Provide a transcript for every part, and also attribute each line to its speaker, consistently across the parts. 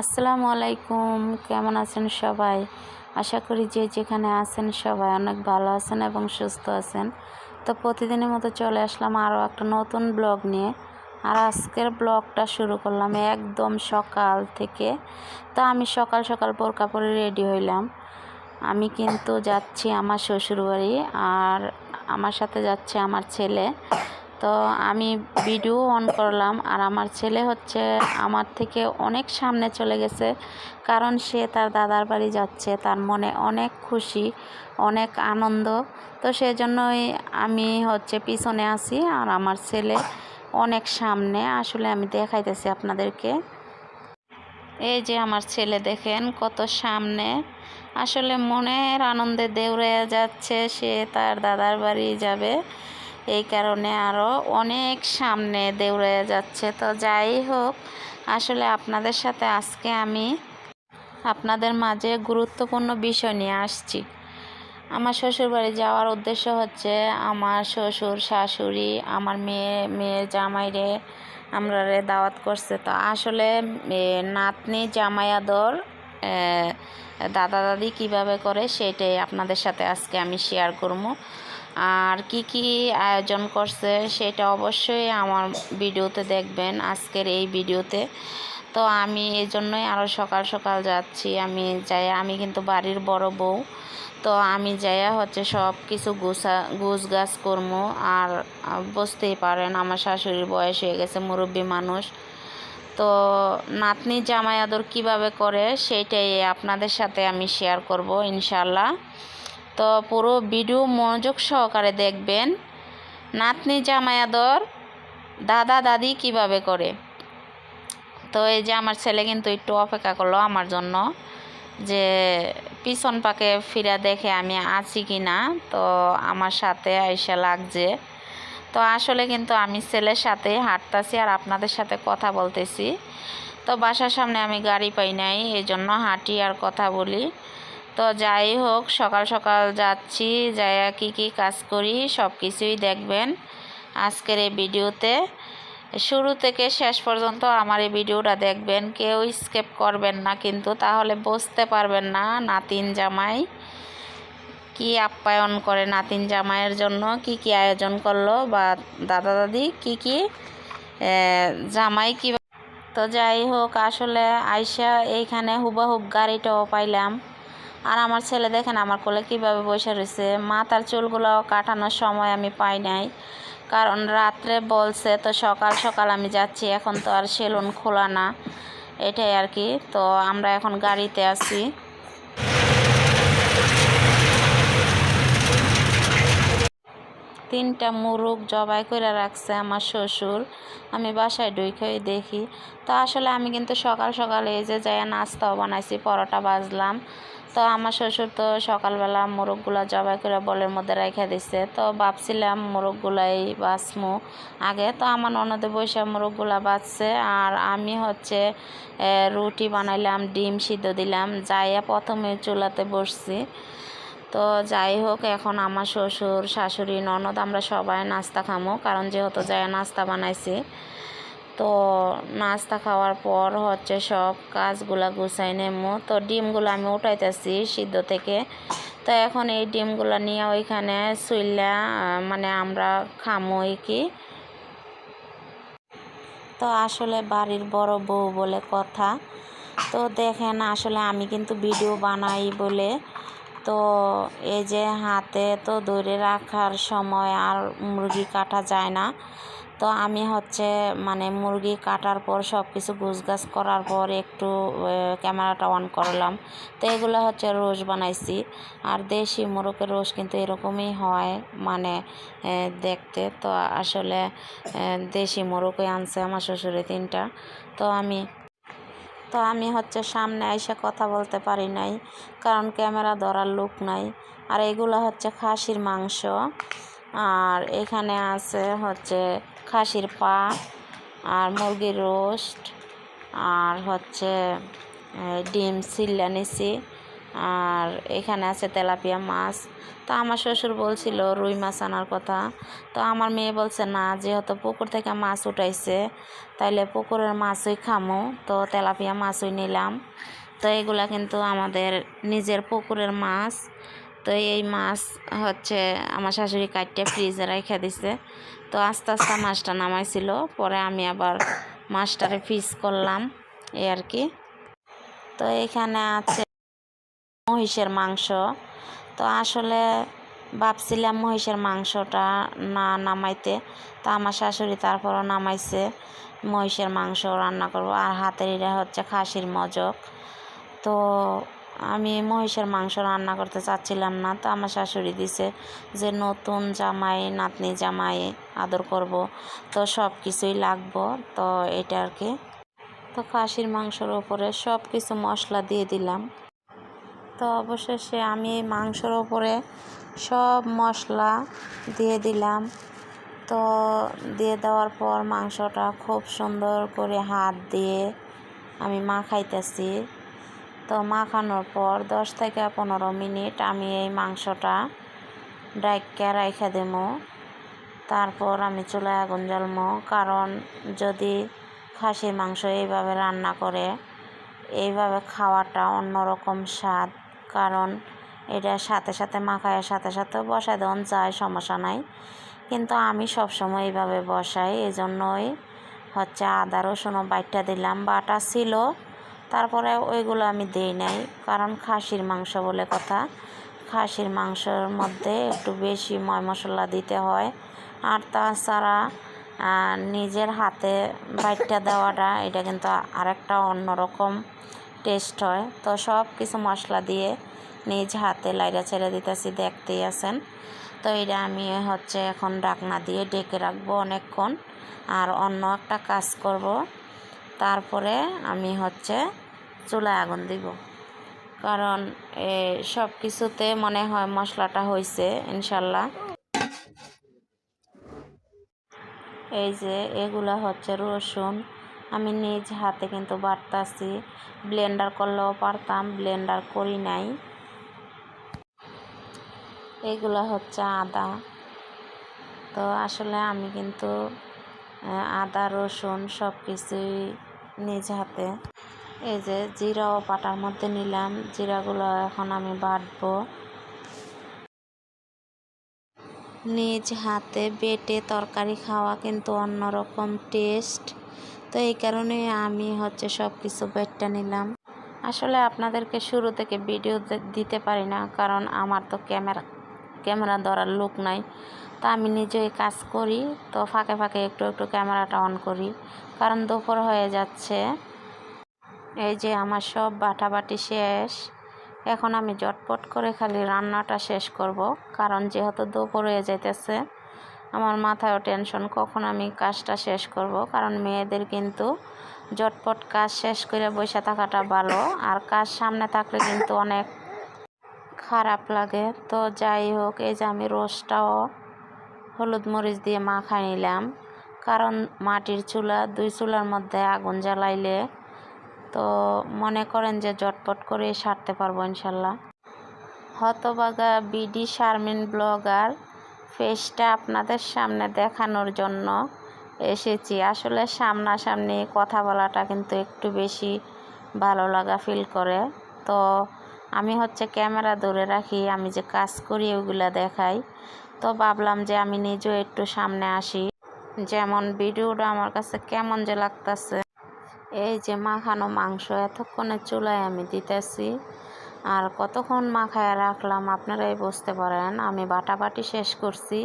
Speaker 1: আসসালামু আলাইকুম, কেমন আছেন সবাই? আশা করি যে যেখানে আছেন সবাই অনেক ভালো আছেন এবং সুস্থ আছেন। তো প্রতিদিনের মতো চলে আসলাম আরও একটা নতুন ব্লগ নিয়ে। আর আজকের ব্লগটা শুরু করলাম একদম সকাল থেকে। তো আমি সকাল সকাল পরে রেডি হইলাম। আমি কিন্তু যাচ্ছি আমার শ্বশুরবাড়ি আর আমার সাথে যাচ্ছে আমার ছেলে। তো আমি ভিডিও অন করলাম আর আমার ছেলে হচ্ছে আমার থেকে অনেক সামনে চলে গেছে, কারণ সে তার দাদার বাড়ি যাচ্ছে, তার মনে অনেক খুশি, অনেক আনন্দ। তো সেজন্যই আমি হচ্ছে পিছনে আছি আর আমার ছেলে অনেক সামনে। আসলে আমি দেখাইতেছি আপনাদেরকে। এই যে আমার ছেলে দেখেন কত সামনে। আসলে মনের আনন্দে দেউড়ে যাচ্ছে, সে তার দাদার বাড়ি যাবে। এই কারণে আরও অনেক সামনে দেউড়ে যাচ্ছে। তো যাই হোক, আসলে আপনাদের সাথে আজকে আমি আপনাদের মাঝে গুরুত্বপূর্ণ বিষয় নিয়ে আসছি। আমার শ্বশুরবাড়ি যাওয়ার উদ্দেশ্য হচ্ছে আমার শ্বশুর, শাশুড়ি, আমার মেয়ে মেয়ের জামাইরে আমরা রে দাওয়াত করছে। তো আসলে নাতনি, জামাই আদর দাদা দাদি কীভাবে করে সেটাই আপনাদের সাথে আজকে আমি শেয়ার করব। আর কি কি আয়োজন করছে সেটা অবশ্যই আমার ভিডিওতে দেখবেন, আজকের এই ভিডিওতে। তো আমি এই জন্যই আরও সকাল সকাল যাচ্ছি। আমি যাই, আমি কিন্তু বাড়ির বড় বউ। তো আমি যাইয়া হচ্ছে সব কিছু গুছা, গুছ গাছ করব আর বুঝতেই পারেন আমার শাশুড়ির বয়স হয়ে গেছে, মুরব্বী মানুষ। তো নাতনি জামাই আদর কীভাবে করে সেইটাই আপনাদের সাথে আমি শেয়ার করব ইনশাল্লাহ। তো পুরো ভিডিও মনোযোগ সহকারে দেখবেন। নাতনি জামায়াদর দাদা দাদি কীভাবে করে? তো এই যে আমার ছেলে কিন্তু একটু অপেক্ষা করল আমার জন্য যে পিছন পাকে ফিরা দেখে আমি আছি কি না। তো আমার সাথে আইসা লাগছে। তো আসলে কিন্তু আমি ছেলের সাথে হাঁটতাছি আর আপনাদের সাথে কথা বলতেছি। তো বাসার সামনে আমি গাড়ি পাই নাই এই জন্য হাঁটি আর কথা বলি। তো যাই হোক, সকাল সকাল যাচ্ছি, যাইয়া কি কি কাজ করি সব কিছুই দেখবেন আজকের এই ভিডিওতে। শুরু থেকে শেষ পর্যন্ত আমার এই ভিডিওটা দেখবেন, কেউ স্কেপ করবেন না কিন্তু তাহলে বুঝতে পারবেন না নাতিন জামাই কি আপ্যায়ন করে নাতিন জামাইয়ের জন্য, কি কি আয়োজন করল বা দাদা দাদি কি কি জামাই কি তো যাই হোক, আসলে আইসা এইখানে হুবাহুব গাড়িটাও পাইলাম। আর আমার ছেলে দেখেন আমার কোলে কীভাবে বসে রয়েছে। মাথার চুলগুলো কাটানোর সময় আমি পাই নাই, কারণ রাত্রে বলছে, তো সকাল সকাল আমি যাচ্ছি, এখন তো আর সেলুন খোলা না। এটাই আর কি। তো আমরা এখন গাড়িতে আছি। তিনটা মুরগ জবাই করে রাখছে আমার শ্বশুর। আমি বাসায় ঢুকেই দেখি। তো আসলে আমি কিন্তু সকাল সকাল এই যে যাই নাস্তাও বানাইছি, পরোটা বাজলাম। তো আমার শ্বশুর তো সকালবেলা মোরগগুলা জবাই করে বলের মধ্যে রেখে দিছে। তো ভাবছিলাম মোরগগুলাই বাঁচমু আগে। তো আমার ননদে বৈশা মোরগগুলা বাঁচছে আর আমি হচ্ছে রুটি বানাইলাম, ডিম সিদ্ধ দিলাম, যাইয়া প্রথমে চুলাতে বসছি। তো যাই হোক, এখন আমার শ্বশুর, শাশুড়ি, ননদ, আমরা সবাই নাস্তা খামো, কারণ যেহেতু যাই নাস্তা বানাইছি। তো নাস্তা খাওয়ার পর হচ্ছে সব কাজগুলা গুছাই নেমো। তো ডিমগুলো আমি উঠাইতেছি সিদ্ধ থেকে। তো এখন এই ডিমগুলো নিয়ে ওইখানে শুইলা মানে আমরা খামো কি। তো আসলে বাড়ির বড় বউ বলে কথা। তো দেখেন, আসলে আমি কিন্তু ভিডিও বানাই বলে। তো এই যে হাতে তো ধরে রাখার সময় আর মুরগি কাটা যায় না। তো আমি হচ্ছে মানে মুরগি কাটার পর সব কিছু গুছগাছ করার পর একটু ক্যামেরাটা অন করলাম। তো এগুলো হচ্ছে রোজ বানাইছি। আর দেশি মোরগের রোজ কিন্তু এরকমই হয় মানে দেখতে। তো আসলে দেশি মোরগই আনছে আমার শ্বশুরে তিনটা। তো আমি তো আমি হচ্ছে সামনে এসে কথা বলতে পারি নাই, কারণ ক্যামেরা ধরার লোক নাই। আর এগুলো হচ্ছে খাসির মাংস। আর এখানে আছে হচ্ছে খাসির পা আর মুরগির রোস্ট আর হচ্ছে ডিম সিল্লা নিছি। আর এখানে আছে তেলাপিয়া মাছ। তো আমার শ্বশুর বলছিল রুই মাছ আনার কথা। তো আমার মেয়ে বলছে, না, যেহেতু পুকুর থেকে মাছ উঠাইছে, তাইলে পুকুরের মাছই খামো। তো তেলাপিয়া মাছই নিলাম। তো এগুলা কিন্তু আমাদের নিজের পুকুরের মাছ। তো এই মাছ হচ্ছে আমার শাশুড়ি কাটতে ফ্রিজে রেখে দিছে। তো আস্তে আস্তে মাছটা নামাইছিল, পরে আমি আবার মাছটারে ফিস করলাম, এই আর কি। তো এখানে আছে মহিষের মাংস। তো আসলে ভাবছিলাম মহিষের মাংসটা না নামাইতে, তো আমার শাশুড়ি তারপরও নামাইছে মহিষের মাংস রান্না করব, আর হাতের হচ্ছে খাসির মজক। তো আমি মহিষের মাংস রান্না করতে চাচ্ছিলাম না, তো আমার শাশুড়ি দিছে যে নতুন জামাই, নাতনি জামাই আদর করব। তো সব কিছুই লাগবো, তো এটা আর কি। তো খাসির মাংসর উপরে সব কিছু মশলা দিয়ে দিলাম। তো অবশেষে আমি মাংসর ওপরে সব মশলা দিয়ে দিলাম। তো দিয়ে দেওয়ার পর মাংসটা খুব সুন্দর করে হাত দিয়ে আমি মাখাইতেছি। তো মাখানোর পর দশ থেকে পনেরো মিনিট আমি এই মাংসটা ডাইকা রাইখা দেবো। তারপর আমি চুলায় আগুন জ্বালবো, কারণ যদি খাসির মাংস এইভাবে রান্না করে, এইভাবে খাওয়াটা অন্যরকম স্বাদ। কারণ এটা সাথে সাথে মাখায়, সাথে সাথে বসায় দেওয়া যায়, সমস্যা নাই। কিন্তু আমি সবসময় এইভাবে বসাই এই জন্যই হচ্ছে আদা রসুনও বাইটটা দিলাম। বাটা ছিল তারপরে ওইগুলো আমি দিই নাই, কারণ খাসির মাংস বলে কথা। খাসির মাংসের মধ্যে একটু বেশি ময় মশলা দিতে হয়। আর তাছাড়া নিজের হাতে বাইটটা দেওয়াটা, এটা কিন্তু আরেকটা অন্যরকম টেস্ট হয়। তো সব কিছু মশলা দিয়ে নিজ হাতে লাইরা ছেড়ে দিতেছি, দেখতেই আছেন। তো এটা আমি হচ্ছে এখন ডাকনা দিয়ে ডেকে রাখব অনেকক্ষণ। আর অন্য একটা কাজ করব। তারপরে আমি হচ্ছে চুলায় আগুন দিব। কারণ, এ সব কিছুতে মনে হয় মশলাটা হয়েছে ইনশাল্লাহ। এই যে, এগুলা হচ্ছে রসুন। আমি নিজ হাতে কিন্তু বাটতাছি। ব্লেন্ডার করলেও পারতাম, ব্লেন্ডার করি নাই। এগুলো হচ্ছে আদা। তো আসলে আমি কিন্তু আদা, রসুন সব কিছুই নিজ হাতে। এই যে জিরাও পাটার মধ্যে নিলাম। জিরাগুলো এখন আমি বাটবো। নিজ হাতে বেটে তরকারি খাওয়া কিন্তু অন্যরকম টেস্ট। তো এই কারণে আমি হচ্ছে সব কিছু বেটটা নিলাম। আসলে আপনাদেরকে শুরু থেকে ভিডিও দিতে পারি না, কারণ আমার তো ক্যামেরা ক্যামেরা ধরার লোক নাই। তা আমি নিজেই কাজ করি, তো ফাঁকে ফাঁকে একটু একটু ক্যামেরাটা অন করি। কারণ দুপুর হয়ে যাচ্ছে। এই যে আমার সব বাটাবাটি শেষ। এখন আমি জটপট করে খালি রান্নাটা শেষ করব, কারণ যেহেতু দুপুর হয়ে যাইতেছে, আমার মাথায়ও টেনশন কখন আমি কাজটা শেষ করব। কারণ মেয়েদের কিন্তু জটপট কাজ শেষ করে বসে থাকাটা ভালো, আর কাজ সামনে থাকলে কিন্তু অনেক খারাপ লাগে। তো যাই হোক, এই যে আমি রোস্টটাও হলুদ মরিচ দিয়ে মাখাই নিলাম। কারণ মাটির চুলা, দুই চুলার মধ্যে আগুন জ্বালাইলে তো মনে করেন যে জটপট করে সারতে পারব ইনশাল্লাহ। হতবাগা বিডি শারমিন ব্লগার ফেসটা আপনাদের সামনে দেখানোর জন্য এসেছি। আসলে সামনাসামনি কথা বলাটা কিন্তু একটু বেশি ভালো লাগা ফিল করে। তো আমি হচ্ছে ক্যামেরা ধরে রাখি, আমি যে কাজ করি ওগুলা দেখাই। তো ভাবলাম যে আমি নিজেও একটু সামনে আসি। যেমন ভিডিওটা আমার কাছে কেমন যে লাগতেছে। এই যে মাখানো মাংস এতক্ষণে চুলায় আমি দিতেছি। আর কতক্ষণ মাখায় রাখলাম আপনারাই বুঝতে পারেন, আমি বাটাবাটি শেষ করছি।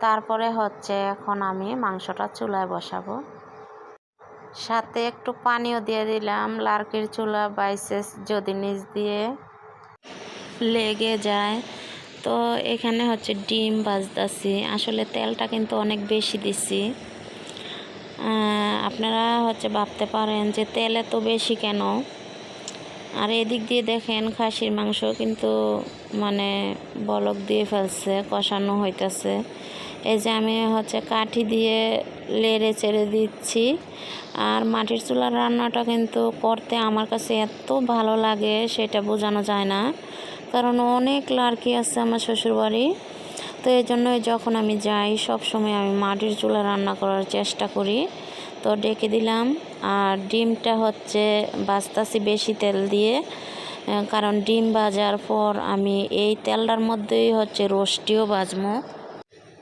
Speaker 1: তারপরে হচ্ছে এখন আমি মাংসটা চুলায় বসাবো। সাথে একটু পানিও দিয়ে দিলাম। লার্কির চুলা বাইসেস যদি নিচ দিয়ে লেগে যায়। তো এখানে হচ্ছে ডিম বাজতাছি আসলে তেলটা কিন্তু অনেক বেশি দিছি। আপনারা হচ্ছে ভাবতে পারেন যে তেল এত বেশি কেন? আর এদিক দিয়ে দেখেন খাসির মাংস কিন্তু মানে বলক দিয়ে ফেলছে, কষানো হইতেছে। এই যে আমি হচ্ছে কাঠি দিয়ে লেড়ে চেড়ে দিচ্ছি। আর মাটির চুলার রান্নাটা কিন্তু করতে আমার কাছে এত ভালো লাগে সেটা বোঝানো যায় না। কারণ অনেক লার্কি আছে আমার শ্বশুরবাড়ি। তো এই জন্যই যখন আমি যাই সব সময় আমি মাটির চুলা রান্না করার চেষ্টা করি। তো ডেকে দিলাম। আর ডিমটা হচ্ছে বাস্তাছি বেশি তেল দিয়ে। কারণ ডিম ভাজার পর আমি এই তেলটার মধ্যেই হচ্ছে রোস্টিও ভাজবো।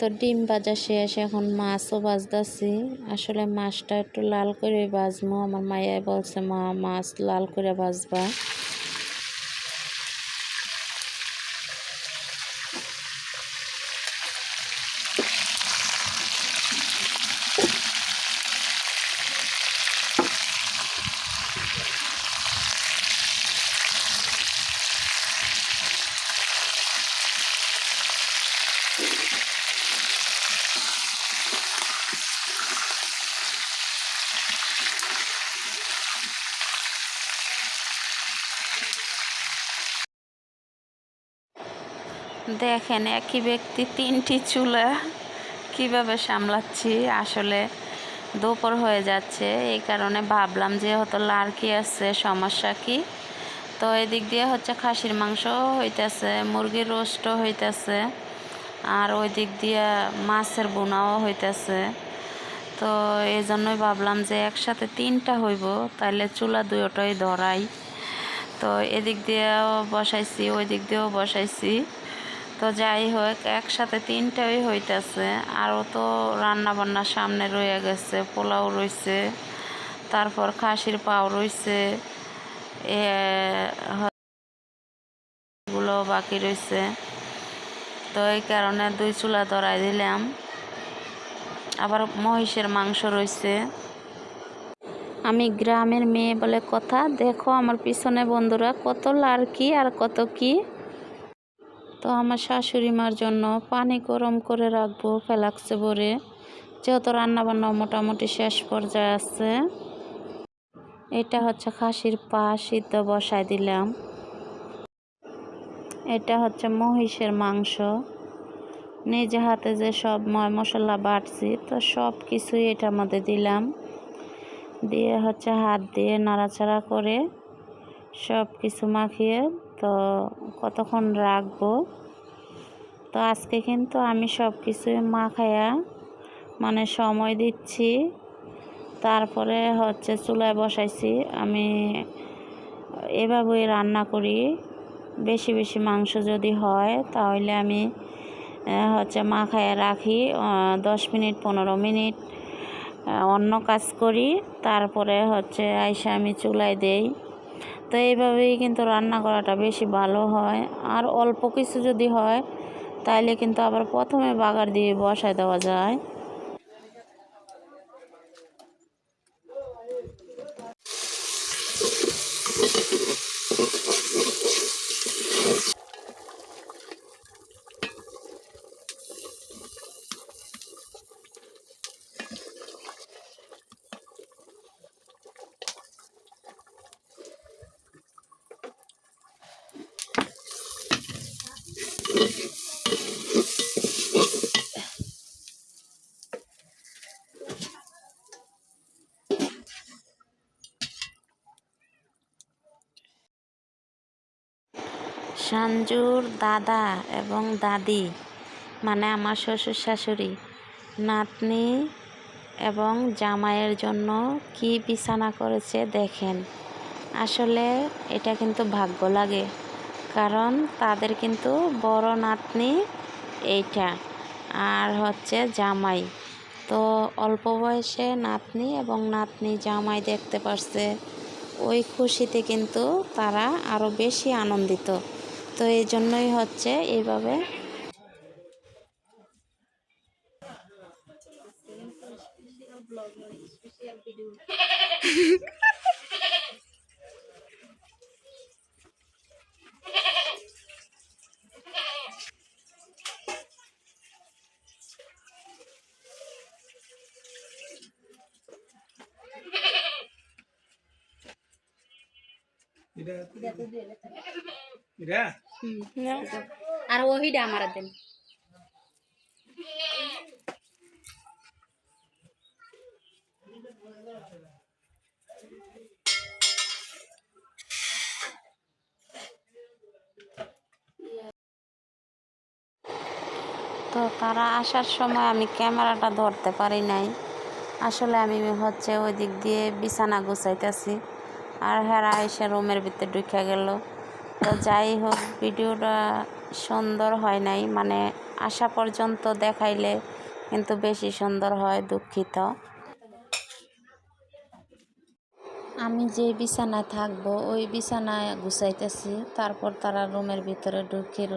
Speaker 1: তো ডিম ভাজা শেষ, এখন মাছও ভাজতেছি। আসলে মাছটা একটু লাল করে ভাজবো আমার মায়াই বলছে, মা, মাছ লাল করে ভাজবা। দেখেন, একই ব্যক্তি তিনটি চুলা কীভাবে সামলাচ্ছি? আসলে দুপুর হয়ে যাচ্ছে, এই কারণে ভাবলাম যে হয়তো লার্কি আছে, সমস্যা কি? তো এদিক দিয়ে হচ্ছে খাসির মাংস হইতেছে, মুরগির রোস্টও হইতেছে, আর ওই দিক দিয়ে মাছের বোনাও হইতেছে। তো এই জন্যই ভাবলাম যে একসাথে তিনটা হইব, তাইলে চুলা দুটোই ধরাই। তো এদিক দিয়েও বসাইছি ওই দিক দিয়েও বসাইছি। তো যাই হোক, একসাথে তিনটাই হইতেছে। আরও তো রান্না বান্না সামনে রয়ে গেছে, পোলাও রইছে, তারপর খাসির পাও রইছে, এ গুলো বাকি রইছে। তো এই কারণে দুই চুলা ধরাই দিলাম। আবার মহিষের মাংস রইছে। আমি গ্রামের মেয়ে বলে কথা, দেখো আমার পিছনে বন্ধুরা কত লার্কি আর কত কি। তো আমার শাশুড়ি মার জন্য পানি গরম করে রাখব ফেলাক্সে ভরে। যেহেতু রান্নাবান্না মোটামুটি শেষ পর্যায়ে আছে। এটা হচ্ছে খাসির পা সিদ্ধ বসাই দিলাম। এটা হচ্ছে মহিষের মাংস। নিজে হাতে যে সব ময় মশলা বাটছি, তো সব কিছুই এটার মধ্যে দিলাম। দিয়ে হচ্ছে হাত দিয়ে নাড়াচাড়া করে সব কিছু মাখিয়ে তো কতক্ষণ রাখব? তো আজকে কিন্তু আমি সব কিছুই মাখায়া মানে সময় দিচ্ছি। তারপরে হচ্ছে চুলায় বসাইছি। আমি এভাবেই রান্না করি। বেশি বেশি মাংস যদি হয়, তাহলে আমি হচ্ছে মাখায় রাখি দশ মিনিট, পনেরো মিনিট অন্য কাজ করি। তারপরে হচ্ছে আইসা আমি চুলায় দেই। তো এইভাবেই কিন্তু রান্না করাটা বেশি ভালো হয়। আর অল্প কিছু যদি হয়, তাইলে কিন্তু আবার প্রথমে বাগার দিয়ে বসায় দেওয়া যায়। সঞ্জুর দাদা এবং দাদি মানে আমার শ্বশুর শাশুড়ি, নাতনি এবং জামাইয়ের জন্য কি বিছানা করেছে দেখেন। আসলে এটা কিন্তু ভাগ্য লাগে। কারণ তাদের কিন্তু বড় নাতনি এইটা, আর হচ্ছে জামাই। তো অল্প বয়সে নাতনি এবং নাতনি জামাই দেখতে পারছে, ওই খুশিতে কিন্তু তারা আরও বেশি আনন্দিত। তো এই জন্যই হচ্ছে এইভাবে
Speaker 2: আর ওহিডা আমার দেন।
Speaker 1: তো তারা আসার সময় আমি ক্যামেরাটা ধরতে পারি নাই। আসলে আমি হচ্ছে ওই দিক দিয়ে বিছানা গুছাইতেছি। আর হেরা এসে রুমের ভিতরে ঢুকে গেল। তো যাই হোক, ভিডিওটা সুন্দর হয় নাই। মানে আসা পর্যন্ত দেখাইলে কিন্তু বেশি সুন্দর হয়, দুঃখিত। আমি যে বিছানায় থাকব, ওই বিছানায় গুছাইতেছি। তারপর তারা রুমের ভিতরে ঢুকিল।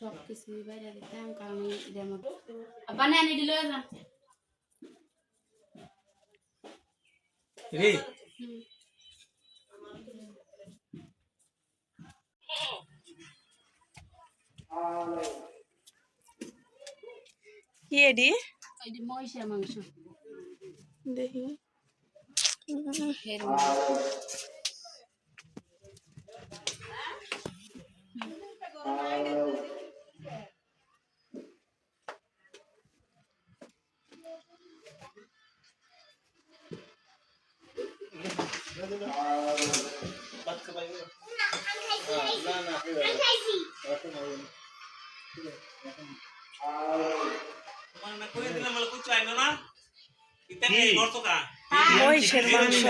Speaker 1: সব কিছুই বাইরে দিতাম কারণ যেমন বানিয়ে আনি দিল
Speaker 2: কি এডি?
Speaker 1: যে মহিষের মাংস।
Speaker 2: দেখি। মহিষের মাংস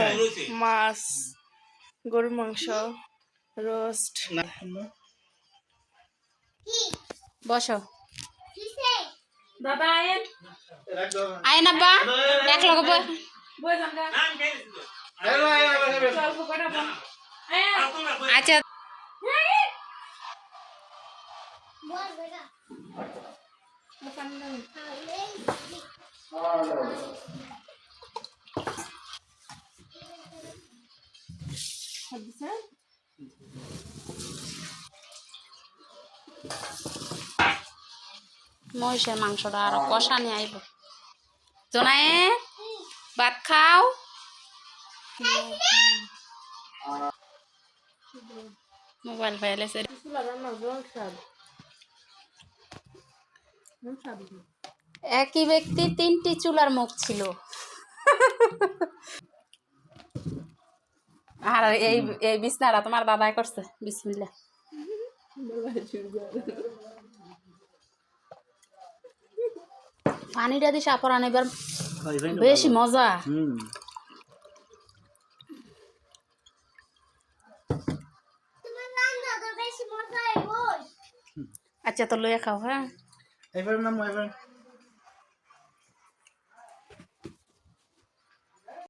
Speaker 2: মাছ গরুর মাংস রোস্ট
Speaker 1: বসো
Speaker 2: দাদা আয়েন
Speaker 1: আয় না বা এক লগে বই আচ্ছা। মহিষের মাংসটা আরও কষা নিয়ে আইব। জোনায়ে ভাত খাও। মোবাইল একই ব্যক্তি তিনটি চুলার মুখ ছিল। আর এই এই বিছনাটা তোমার দাদাই করছে। বিসমিল্লা পানিটা দিয়ে সাপর আনিবার বেশি মজা। আচ্ছা তো লইয়া খাও হ্যাঁ।
Speaker 3: এবার না এবার।